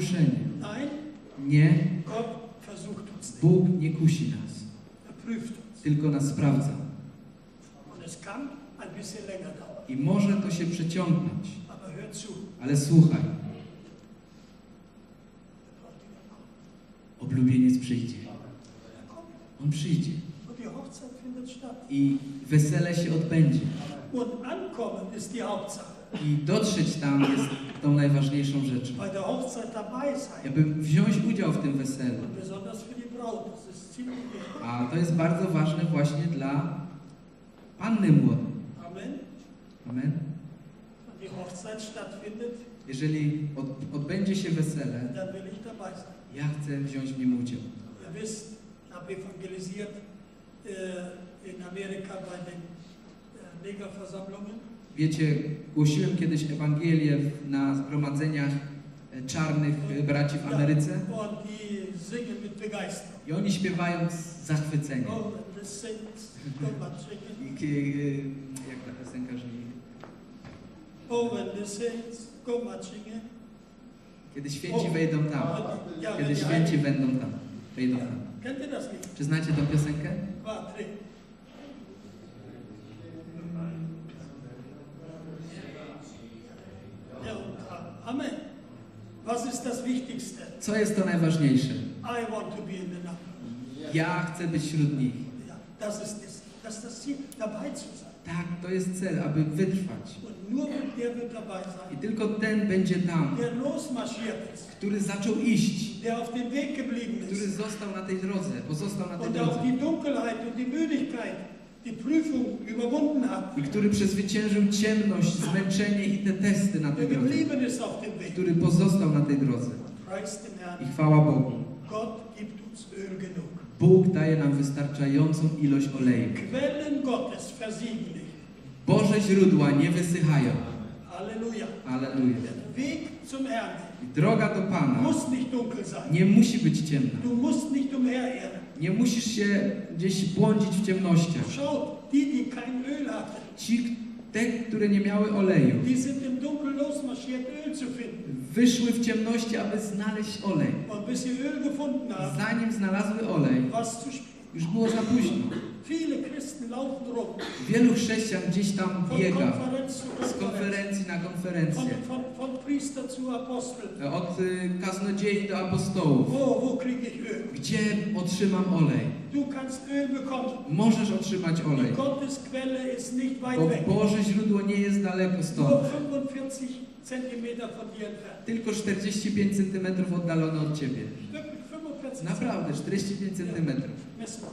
kuszenie. Nein, Nie. Bóg nie kusi nas, tylko nas sprawdza. I może to się przeciągnąć, ale słuchaj, oblubieniec przyjdzie. On przyjdzie i wesele się odbędzie. I dotrzeć tam jest tą najważniejszą rzeczą. Aby wziąć udział w tym weselu. A to jest bardzo ważne właśnie dla panny młodej. Amen. Amen. Jeżeli od, odbędzie się wesele, ja chcę wziąć w nim udział. Äh, Negerversammlungen. Wiecie, głosiłem kiedyś Ewangelię na zgromadzeniach e, czarnych e, braci w Ameryce i oni śpiewają z zachwyceniem. E, jak ta piosenka. Kiedy święci wejdą tam. Kiedy święci będą tam. Wejdą tam. Czy znacie tę piosenkę? Warte. Ja, Amen. Was ist das Wichtigste? Co jest to najważniejsze? I want to be in the number. Ja chcę być wśród nich. Ja, das ist das, das ist das Ziel, dabei zu sein. Tak, to jest cel, aby wytrwać. Dabei I tylko ten będzie tam, który zaczął iść, który został na tej drodze, pozostał na tej drodze i który przezwyciężył ciemność, zmęczenie i te testy na tej drodze, który pozostał na tej drodze. I chwała Bogu. Bóg daje nam wystarczającą ilość oleju. Boże źródła nie wysychają. Halleluja. Aleluja. Droga do Pana nie musi być ciemna. Nie musisz się gdzieś błądzić w ciemnościach. Ci, te, które nie miały oleju, wyszły w ciemności, aby znaleźć olej. Zanim znalazły olej, już było za późno. Wielu chrześcijan gdzieś tam biega z konferencji na konferencję. Od y, kaznodziei do apostołów. Gdzie otrzymam olej? Możesz otrzymać olej, bo. Boże źródło nie jest daleko stąd. 45 Zentimeter von dir entfernt. Tylko 45 cm oddalone od Ciebie. Wirklich 45 Naprawdę, 45 cm. Mal.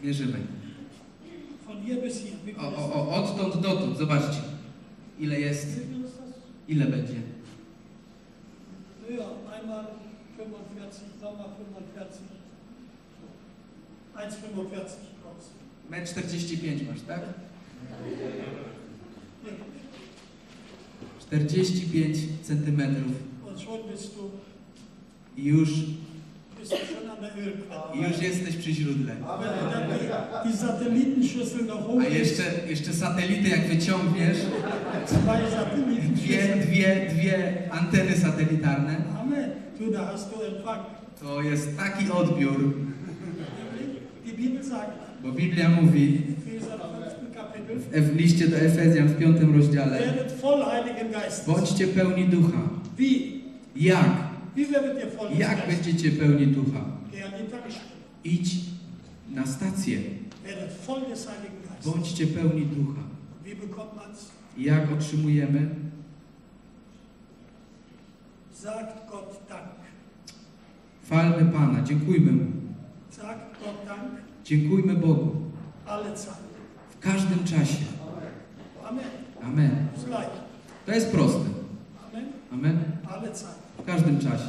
Zmierzymy. O, o, o, odtąd dotąd, zobaczcie. Ile jest, ile będzie? Ja, einmal 45, nochmal 45. 1,45 raus. 1,45 masz, tak? Ja. 45 cm Und schon bist du, i już, i już jesteś przy źródle. A jeszcze, jeszcze satelity jak wyciągniesz, dwie, dwie, dwie anteny satelitarne, to jest taki odbiór, sagt, bo Biblia mówi Epheser 5. Kapitel, w liście do Efezjan w piątym rozdziale. Bądźcie pełni ducha. Jak? Jak będziecie pełni ducha? Idź na stację. Bądźcie pełni ducha. Jak otrzymujemy? Chwalmy Pana, dziękujmy Mu. Dziękujmy Bogu w każdym czasie. Amen. To jest proste. Amen. Amen. W każdym czasie.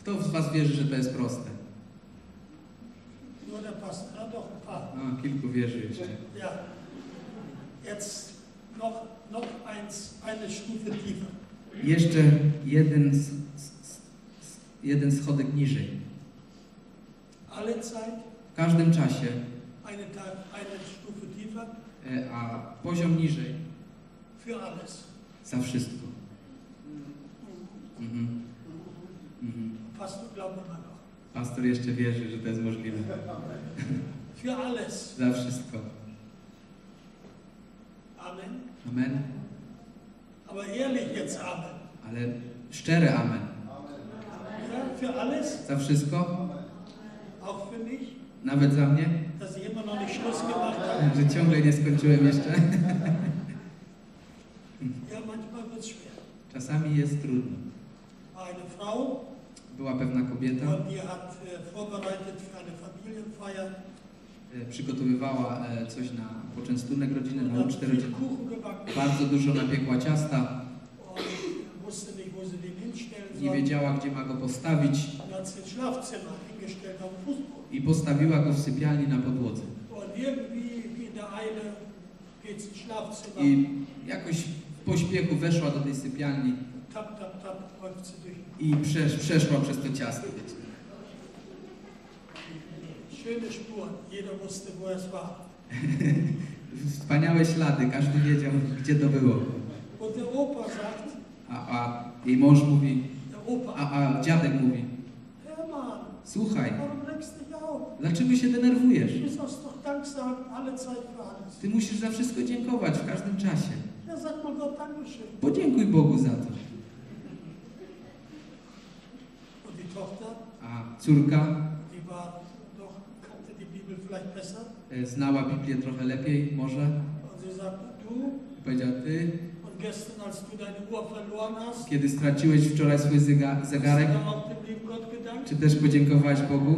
Kto z Was wierzy, że to jest proste? A, kilku wierzy jeszcze. Ja. Jetzt noch, noch eins, eine Stufe tiefer. Jeszcze jeden, z, z, jeden schodek niżej. Alle Zeit W każdym czasie, eine, Ta- eine Stufe tiefer. e, a poziom niżej, Für alles. Za wszystko. Mhm. Mhm. Pastor glaubt immer noch. Pastor jeszcze wierzy, że to jest możliwe. Für alles. Za wszystko. Amen. Amen. Aber ehrlich jetzt Amen. Ale szczere amen. Ja, für alles. Za wszystko? Auch für mich. Nawet za mnie? Dass ich immer noch nicht Schluss gemacht habe. Że ciągle nie skończyłem jeszcze? Ja, manchmal wird es schwer. Czasami jest trudno. Była pewna kobieta, äh, e, przygotowywała e, coś na poczęstunek rodziny, na ucztę rodziny. Bardzo dużo napiekła ciasta, nie wiedziała, gdzie ma go postawić. I postawiła go w sypialni na podłodze. I jakoś pośpiechu weszła do tej sypialni Tap, tap, tap, i przesz, przeszła przez to ciasto. Wiecie. Schöne Spuren. Jeder wusste, wo es war. Wspaniałe ślady, każdy wiedział, gdzie to było. A, a jej mąż mówi, a, a dziadek mówi, słuchaj, dlaczego się denerwujesz? Alles. Ty musisz za wszystko dziękować w każdym czasie. Ja. Podziękuj Bogu za to. A córka besser. e, znała Biblię trochę lepiej, może. Powiedziała, ty, kiedy straciłeś wczoraj swój zegarek, czy też podziękowałeś Bogu?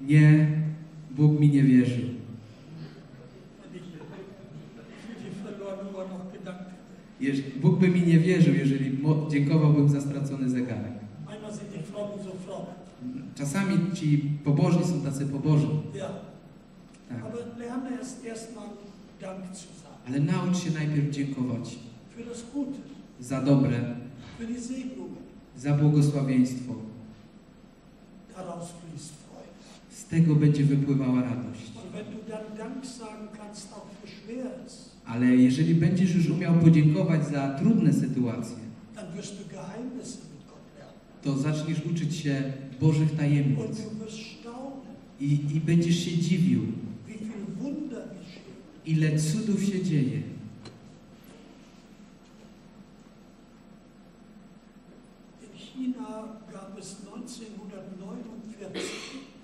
Nie, Bóg mi nie wierzył. Wenn ich für die verlorene Uhr noch gedankt hätte. Jeż- Bóg by mi nie wierzył, jeżeli dziękowałbym za stracony zegarek. Czasami ci pobożni są tacy pobożni, tak. ale naucz się najpierw dziękować. Za dobre, za błogosławieństwo. Z tego będzie wypływała radość. Ale jeżeli będziesz już umiał podziękować za trudne sytuacje, to zaczniesz uczyć się Bożych tajemnic. I, i będziesz się dziwił, ile cudów się dzieje. In China gab es 1949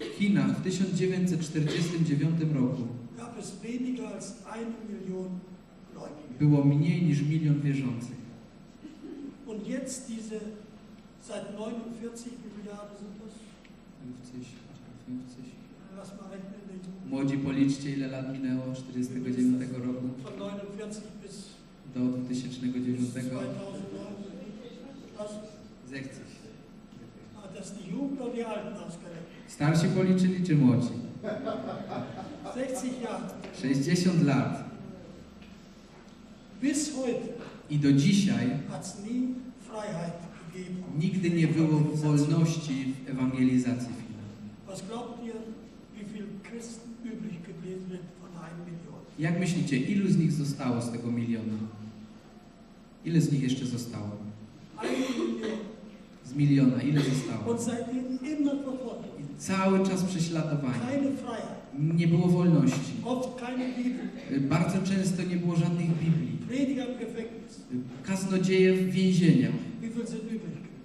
W Chinach w 1949 roku było mniej niż milion wierzących. Und jetzt diese seit 49 Milliarden sind das, 50, 50. lass mal rechnen, die- Młodzi policzcie ile lat minęło 49 roku von 49 bis do 2009. 2009. Was? Zechcesz. Ausgerechnet? Starsi policzyli czy młodzi? 60 Jahre. 60 lat. I do dzisiaj nigdy nie było wolności w ewangelizacji? Jak myślicie, ilu z nich zostało z tego miliona? Ile z nich jeszcze zostało? Z miliona, ile zostało? I cały czas prześladowanie. Nie było wolności. Bibel. Bardzo często nie było żadnych Biblii. Gefängnis. Kaznodzieje w więzieniach.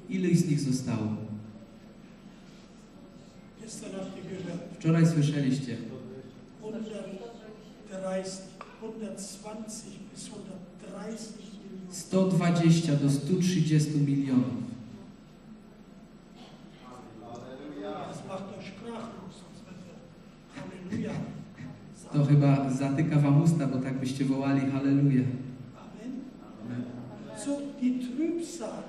Ile z nich zostało? Wczoraj słyszeliście. 130, 120 bis 130 Millionen. 120 do 130 milionów. Zatyka wam usta, bo tak byście wołali Halleluja. Amen. So, die Trübsal.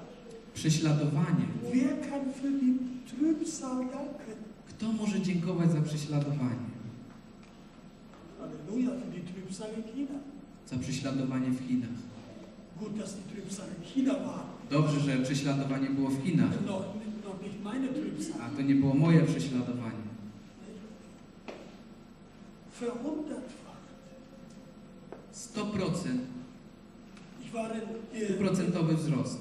Prześladowanie. Wer kann für die Trübsal danken? Kto może dziękować za prześladowanie? Halleluja für die Trübsal in China. Za prześladowanie w Chinach. Gut, dass die Trübsal in China war. Dobrze, że prześladowanie było w Chinach, Noch, noch nicht meine Trübsal. a to nie było moje prześladowanie. Verwundert 100%, Ich war in, äh, stuprocentowy wzrost.